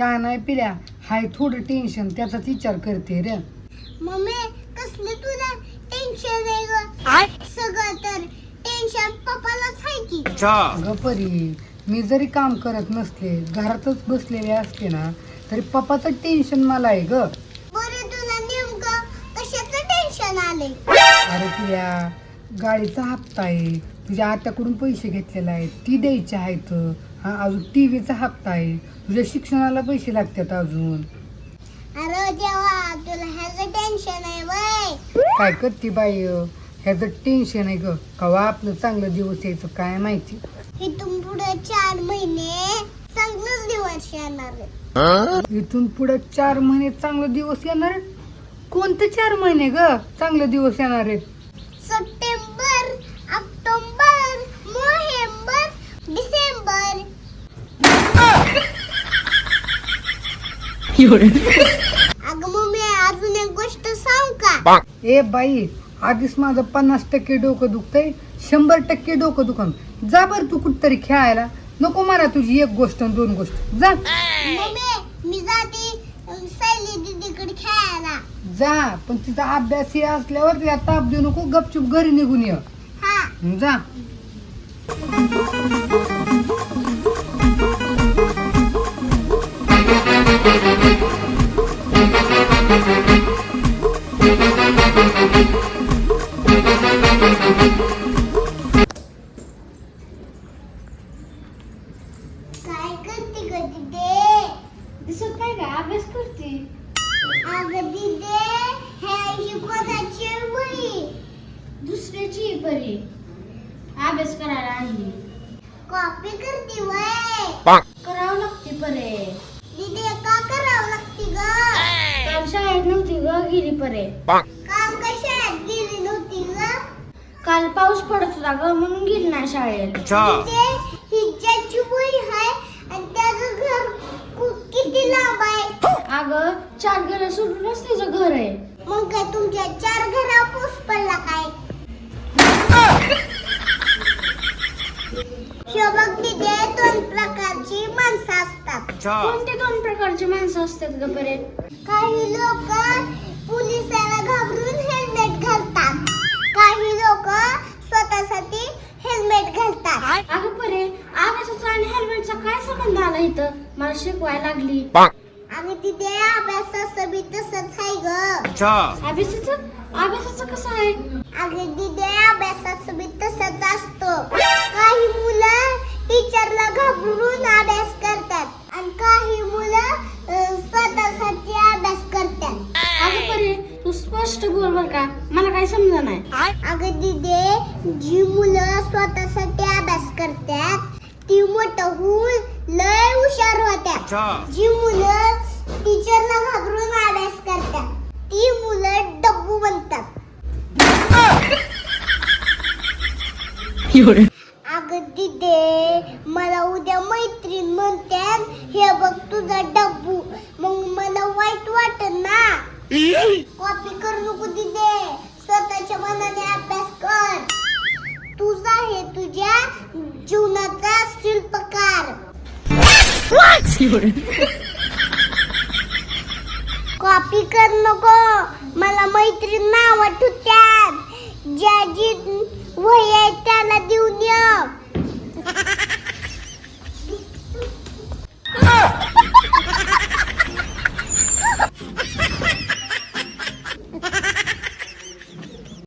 नाही पिल्या? हाय थोडं टेन्शन त्याचाच विचार करते रे. मम्मी कसले तुला टेन्शन आहे ग? सगळं तर टेन्शन पप्पालाच आहे की. अगं परी मी जरी काम करत नसले घरातच बसलेले असते ना तरी पप्पाचं टेन्शन मला आहे ग. बरं तुला नेमकं कशाचं टेन्शन आले अरे तुझ्या गाडीचा हप्ता आहे. तुझ्या आत्याकडून पैसे घेतलेले आहेत. ती द्यायचे आहेत. हा अजून टी व्हीचा हप्ता आहे. तुझ्या शिक्षणाला पैसे लागतात अजून. अरे देवा तुला ह्याचं टेन्शन आहे वय. काय करते बाई? ह्याचं टेन्शन आहे ग. कवा आपलं चांगलं दिवस यायचं काय माहिती? इथून पुढे चार महिने चांगलंच दिवस येणार आहे. इथून पुढे चार महिने चांगलं दिवस येणार? कोणते चार महिने ग? चांगले दिवस येणार आहेत? सप्टेंबर अगं मम्मी अजून एक गोष्ट सांग का? ए बाई आधीच माझं पन्नास टक्के डोकं दुखतंय शंभर टक्के डोकं दुखन. जा बर तू कुठतरी खेळायला. नको मला तुझी एक गोष्ट आणि दोन गोष्ट. जा. मम्मी मी जाते अं, सायली दीदीकडे खेळायला. जा पण तिचा अभ्यास हे असल्यावर तिला ताप देऊ नको गपचूप घरी निघून ये. हा. जा. करते ग दिदे दिसत काय काय अभ्यास करते अगं दिदे हे ही कोणाची बाई दुसऱ्याची परी अभ्यास करायला आणली कॉपी करते वय करावं लागते परे दिदे का करावं लागते ग काल शाळेत नव्हती ग गेली परे काम कशात गेली नव्हती ग काल पाऊस पडत होता ग म्हणून गेली नाही शाळेत दिदे ही ज्याची वही आहे आणि त्याचं घर कु- किती लांब आहे अगं चार घर सोडूनच घर आहे. मग काय तुमच्या चार घरा पाऊस पडला काय? शोभक दिदे दोन प्रकारची माणसं असतात. कोणते दोन प्रकारची माणसं असतात ग परे काही लोक पोलिसाला घाबरून हेल्मेट घालतात. काही लोक स्वतःसाठी हेल्मेट घालतात. अगं परे अभ्यासाचा आणि हेल्मेटचा काय संबंध आला इथं? मला शिकवायला लागली आणि तिथे अभ्यासाचं बी ग अभ्यासाचं अभ्यासाचं कसं आहे अगं तिथे अभ्यासाचं बी तसंच असतं काही मुलं टीचरला घाबरून अभ्यास करतात आणि काही मुलं अं, स्वतःसाठी अभ्यास करतात अगं परे तू स्पष्ट बोल बर का मला काही समजा नाही अगं दिदे जी मुलं स्वतःसाठी अभ्यास करतात ती मोठं होऊन लय हुशार होत्या जी मुलं टीचरला घाबरून अभ्यास करतात ती मुलं डब्बू बनतात अगं दिदे मला उद्या मैत्रीण म्हणतात हे बघ तुझा डब्बू. मग मला वाईट वाटत ना. कॉपी करू नको दिदे. स्वतःच्या मनाने अभ्यास कर. तुझा आहे तुझ्या जीवनाचा शिल्पकार. कॉपी कर नको. मला मैत्रीण नाव ठुत्यात ज्या